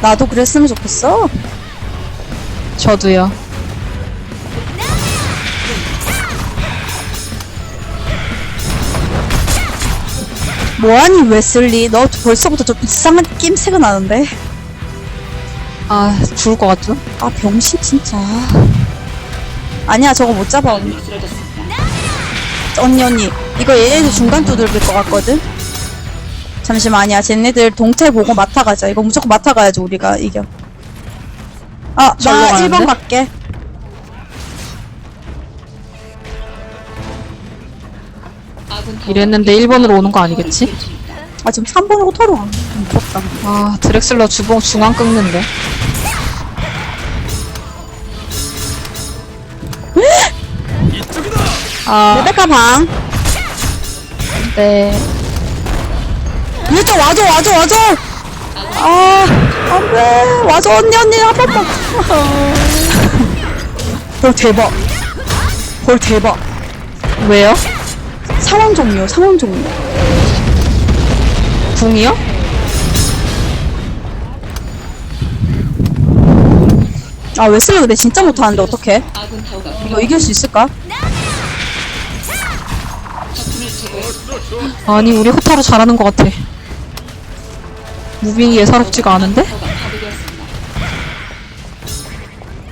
나도 그랬으면 좋겠어. 저도요. 뭐하니 웨슬리? 너 벌써부터 좀 이상한 낌새가 나는데. 아, 죽을 것 같죠? 아 병신 진짜. 아니야 저거 못 잡아 언니. 언니 언니 이거 얘네들 중간 두들길 것 같거든. 잠시만 아니야 쟤네들 동태 보고 맡아가자. 이거 무조건 맡아가야지 우리가 이겨. 아 절로 나 가는데? 1번 갈게. 이랬는데 1번으로 오는 거 아니겠지? 아 지금 3번으로 털어. 무섭다. 아, 드렉슬러 주봉 중앙 긁는데. 아, 레베카 방. 네. 일단 와줘 와줘 와줘. 아 안돼 와줘 언니 언니 한 번만. 헐 대박. 헐 대박. 왜요? 상황 종료 상황 종료. 궁이요? 아 웨슬리 근데 진짜 못하는데 어떡해? 이거 이길 수 있을까? 아니, 우리 호타루 잘하는 것 같아. 무빙이 예사롭지가 않은데?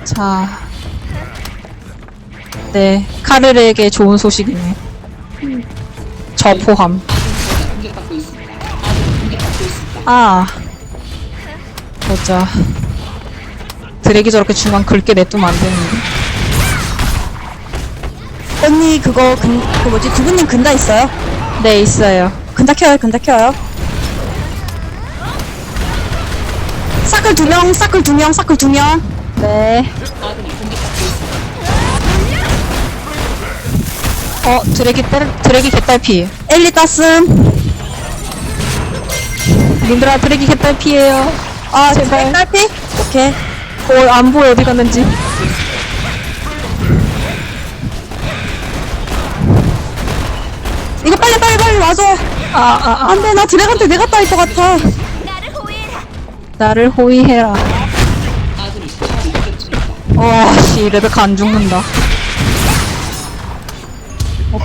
자. 네, 카르르에게 좋은 소식이네. 저 포함. 아. 보자. 드랙이 저렇게 중간 긁게 냅두면 안 되는데. 언니 그거 근, 그 뭐지 두분님 근다 있어요? 네, 있어요. 근다 켜요 근다 켜요. 사클 두 명, 사클 두 명, 사클 두 명. 네. 어, 드래기 빼, 드래기 개딸피. 엘리 따슴. 님들아, 드래기 개딸피에요. 아 제발. 딸피? 오케이. 어, 안 보여, 어디 갔는지. 이거 빨리 빨리 빨리 와줘. 아, 아, 아. 안 돼 나 드래한테 내가 따일 것 같아. 나를 호위해라. 와, 씨, 레베카 안 죽는다. 어.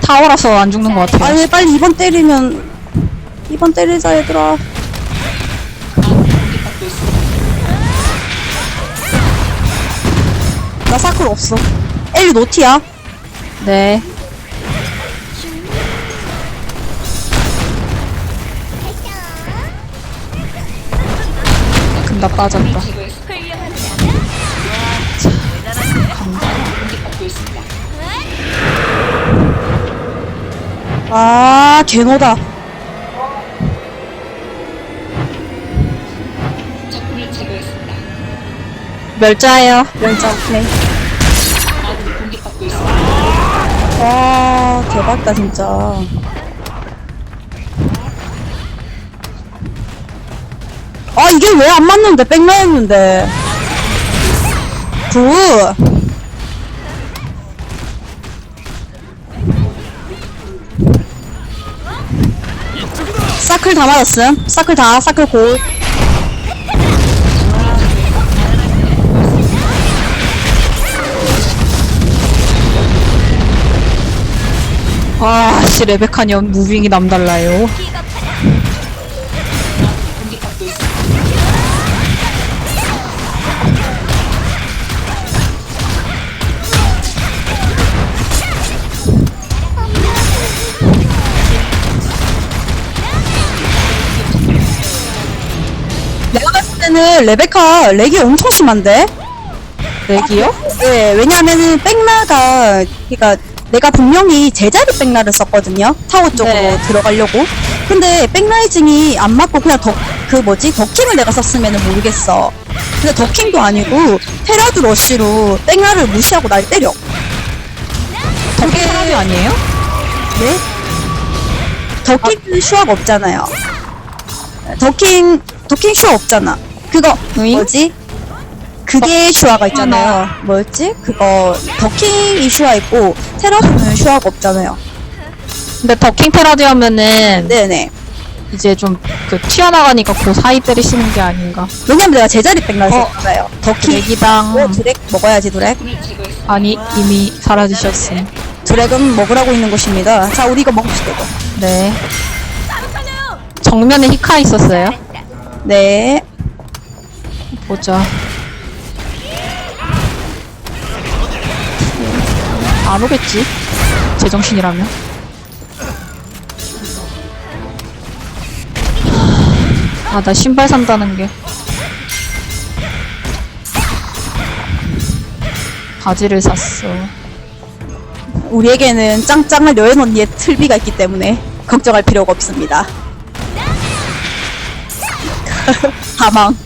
타워라서 안 죽는 것 같아요. 아니 빨리 2번 때리면 2번 때리자 얘들아. 나 사클 없어. 엘리 노티야. 네. 금다 빠졌다. 아 개노다. 멸자예요. 연자 오케이. 와 대박이다 진짜. 아 이게 왜 안 맞는데 백라였는데. 굿. 사클 다 맞았음. 사클 다, 사클 골. 아, 씨, 레베카년 무빙이 남달라요. 때는 레베카 렉이 엄청 심한데? 렉이요? 네, 왜냐면은 백나가, 그니까 내가 분명히 제자리 백나를 썼거든요. 타워 쪽으로 네. 들어가려고. 근데 백라이징이 안 맞고 그냥 더, 그 뭐지? 더킹을 내가 썼으면은 모르겠어. 근데 더킹도 아니고 테라드 러쉬로 백나를 무시하고 날 때려. 저게 사람이 아니에요? 네? 더킹은 슈업 없잖아요. 더킹, 더킹 슈어 없잖아. 그거, 으잉? 뭐지? 그게 슈아가 있잖아요. 뭐였지? 그거, 더킹이 슈아 있고, 테라도는 슈아가 없잖아요. 근데 더킹 패러디 하면은 네네. 이제 좀 그 튀어나가니까 그 사이 때리시는 게 아닌가. 왜냐면 내가 제자리 어. 썼어요. 더키. 드랙이당 어, 드랙 먹어야지, 드랙. 아니 이미 사라지셨음. 드랙은 먹으라고 있는 것입니다. 자, 우리 이거 먹읍시다, 이거. 네. 정면에 히카 있었어요. 네. 보자. 안 오겠지? 제정신이라면. 아, 나 신발 산다는 게. 바지를 샀어. 우리에게는 짱짱한 여행 언니의 틀비가 있기 때문에 걱정할 필요가 없습니다. 가망.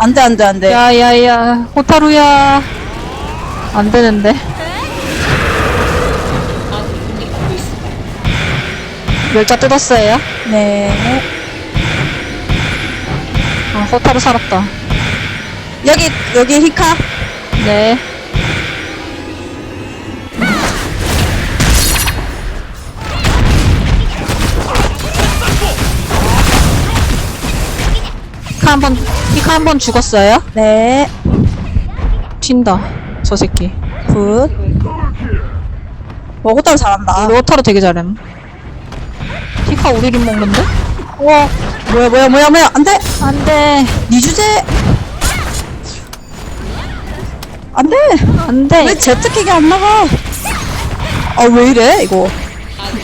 안 돼, 안 돼, 안 돼. 야야야, 호타루야. 안 되는데. 멸자 뜯었어요? 네. 아, 호타루 살았다. 여기, 여기 히카. 네. 히카 한 번, 히카 한 번 죽었어요? 네. 튄다. 저 새끼. 굿. 먹었다고 잘한다. 로타로 되게 잘함. 히카 우리 림 먹는데? 우와. 뭐야, 뭐야, 뭐야, 뭐야. 안 돼! 안 돼. 니 주제! 안 돼! 안 돼. 왜 제트킥이 안 나가? 아, 왜 이래, 이거.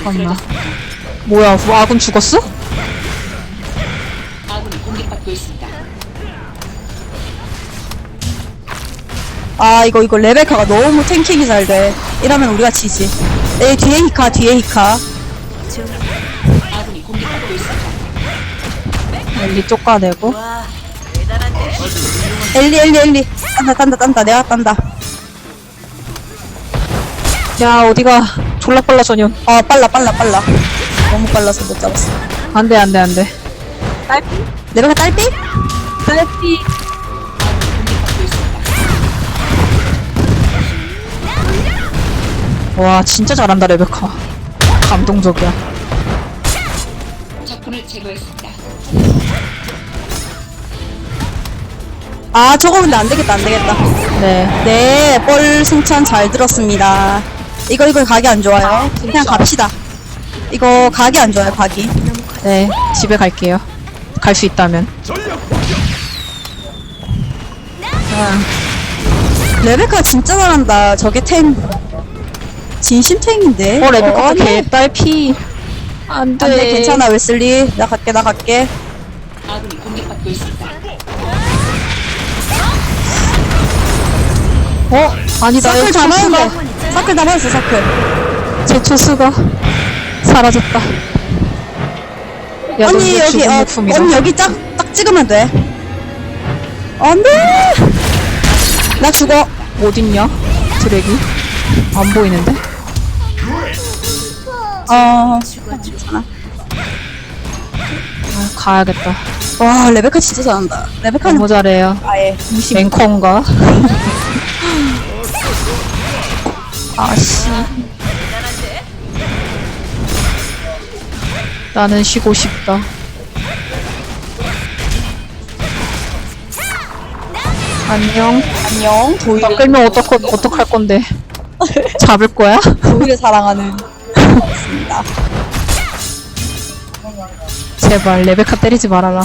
잠깐만. 뭐야, 뭐 아군 죽었어? 아, 이거, 이거, 레베카가 너무 탱킹이 잘 돼. 이러면 우리가 지지. 에 뒤에 히카, 뒤에 히카. 엘리 쫓아내고. 엘리, 엘리, 엘리. 딴다, 딴다, 딴다. 내가 딴다. 야, 어디가. 졸라 빨라, 전혀. 아, 빨라, 빨라, 빨라. 너무 빨라서 못 잡았어. 안 돼, 안 돼, 안 돼. 레베카 딸피? 딸피. 와, 진짜 잘한다, 레베카. 감동적이야. 적군을 제거했습니다. 아, 저거 근데 안 되겠다, 안 되겠다. 네. 네, 뻘 승천 잘 들었습니다. 이거, 이거 각이 안 좋아요. 그냥 갑시다. 이거 각이 안 좋아요, 각이. 네, 집에 갈게요. 갈 수 있다면. 레베카 진짜 잘한다. 저게 탱. 진심 탱인데. 어, 레베카 아니, 개 딸 피. 안 돼. 안 돼, 괜찮아, 웨슬리. 나 갈게, 나 갈게. 어? 아니다, 사클 다 초수가, 맞았네. 사클 다 맞았어, 사클. 제 초수가 사라졌다. 야, 언니, 너 여기, 어. 언니, 여기 딱, 딱 찍으면 돼. 안 돼! 나 죽어. 어딨냐? 드랙이? 안 보이는데? 어. 아, 가야겠다. 와, 레베카 진짜 잘한다. 레베카는 너무 잘해요. 아예 무시. 앵커인가? 아씨. 나는 쉬고 싶다. 안녕. 안녕. 도일, 나 끌면 어떡, 어떡할 건데. 잡을 거야? 도일을 사랑하는. 있습니다. 제발, 레베카 때리지 말아라.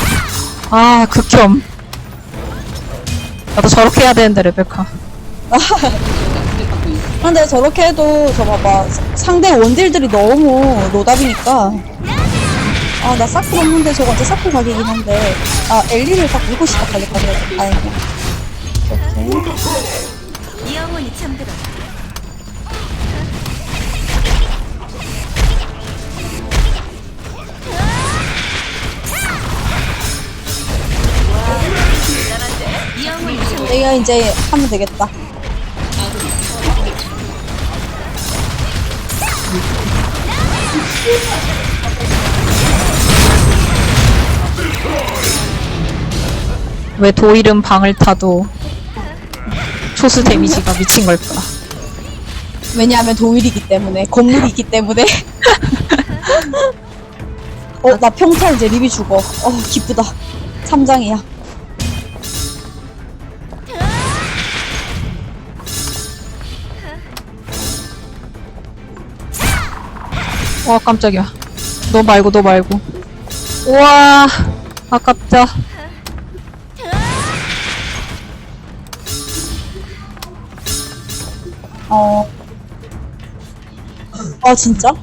아, 극혐. 나도 저렇게 해야 되는데, 레베카. 근데 저렇게 해도 저 봐봐 상대 원딜들이 너무 노답이니까 아 나 사클 없는데 저거 언제 사클 가게이긴 한데 아 엘리를 딱 밀고 시작하겠다 그래 다행이야 오케이 영원히 잠들어. 내가 이제 하면 되겠다 왜 도일은 방을 타도 초수 데미지가 미친 걸까? 왜냐하면 도일이기 때문에 건물이 있기 때문에 어, 나 평타 이제 리비 죽어. 어, 기쁘다. 3장이야. 와 깜짝이야 너 말고 너 말고 우와 아깝다 어. 아, 진짜?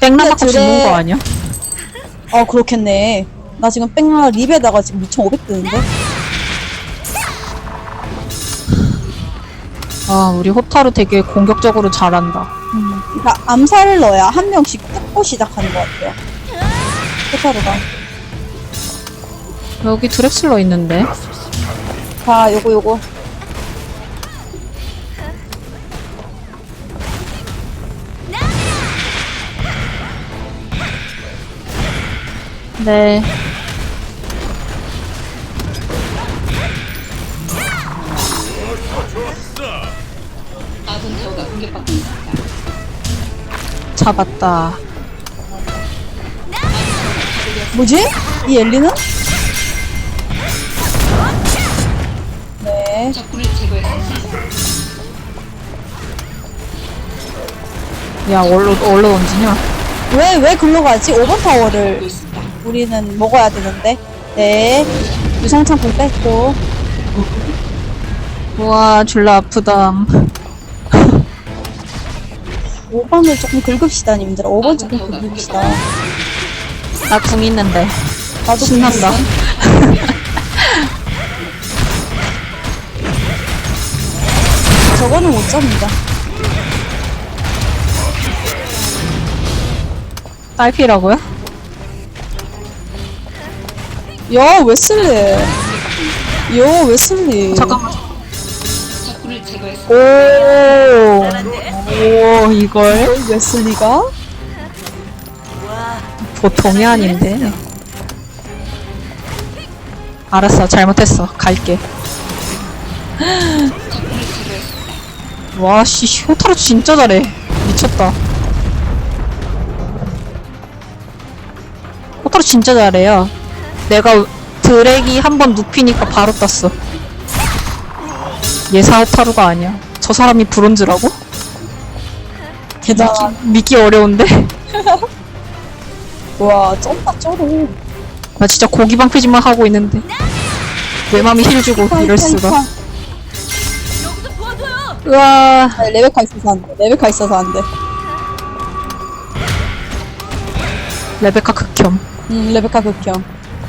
땡나 맞고 드레- 죽는 거 아니야? 어, 그렇겠네. 나 지금 뺑라 립에다가 지금 6,500 뜨는데? 아 우리 호타루 되게 공격적으로 잘한다 그러니까 암살을 넣어야 한 명씩 뜯고 시작하는 것 같아요. 호타루가. 여기 드렉슬러 있는데 자, 요거, 요거. 네 잡았다 뭐지? 이 엘리는? 네. 야 얼로 얼로 던지냐 왜, 왜 글로 가지? 5번 타워를. 우리는 먹어야 되는데. 네. 유성창풍 뺐고. 우와 졸라 아프다 5번을 조금 긁읍시다, 님들아. 5번 조금 긁읍시다. 나 궁 있는데 나도 신난다 저거는 못 잡니다. 딸피라고요? 야, 웨슬리. 야, 웨슬리. 잠깐만. 오, 오 이걸 웨슬리가? 보통이 아닌데. 알았어, 잘못했어. 갈게. 적군을 제거했습니다. 와, 씨, 호타루 진짜 잘해. 미쳤다. 호타루 진짜 잘해요. 내가 드랙이 한 번 눕히니까 바로 땄어. 예사 호타루가 아니야. 저 사람이 브론즈라고? 대단한. 믿기 어려운데? 와, 쩐다, 쩔어. 나 진짜 고기 방패짓만 하고 있는데 내 맘이 힐 주고 이럴 수가 우와 아니, 레베카 있어서 안 돼. 레베카 있어서 안 돼. 레베카 극혐 음, 레베카 극혐.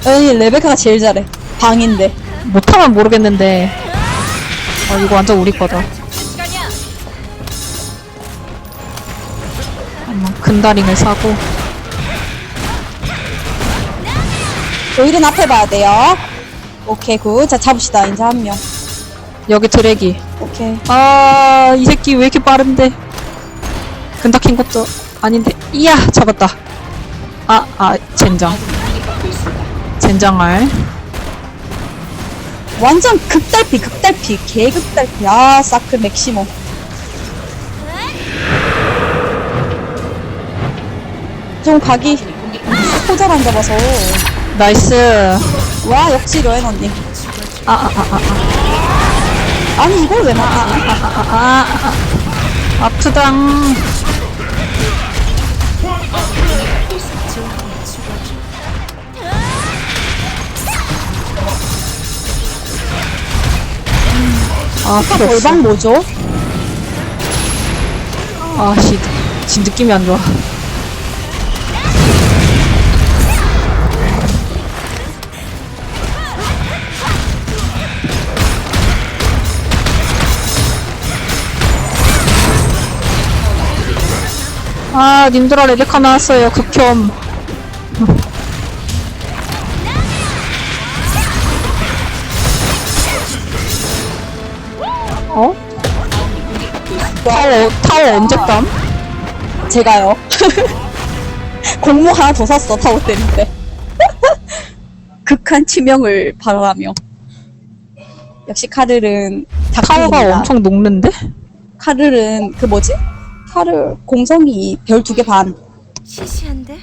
아니, 레베카가 제일 잘해. 방인데. 못하면 모르겠는데 아 이거 완전 우리 거다 근다링을 사고 오일은 앞에 봐야 돼요. 오케이, 굿. 자, 잡읍시다. 이제 한 명. 여기 드랙이 오케이. 아 이 새끼 왜 이렇게 빠른데 근다킨 것도 아닌데 이야 잡았다 아 아 젠장. 젠장알 완전 극달피, 극달피. 개극달피. 아, 사클 맥시모. 좀 각이 포잘 안 잡아서. 나이스 와, 역시 러엔 언니. 아 아 아 아 아니, 이걸 왜 막아? 아, 아, 아, 아프당. 아, 필요 없어. 골방 뭐죠? 아, 씨. 진 느낌이 안 좋아. 아, 님들아, 레베카 나왔어요. 극혐. 어? 타워, 타워 언제 땀? 제가요. 공모 하나 더 샀어, 타워 때문에. 극한 치명을 바라며. 역시 카를은 타워가 작품입니다. 엄청 녹는데? 카를은 그 뭐지? 카를 공성이 별 두 개 반. 시시한데?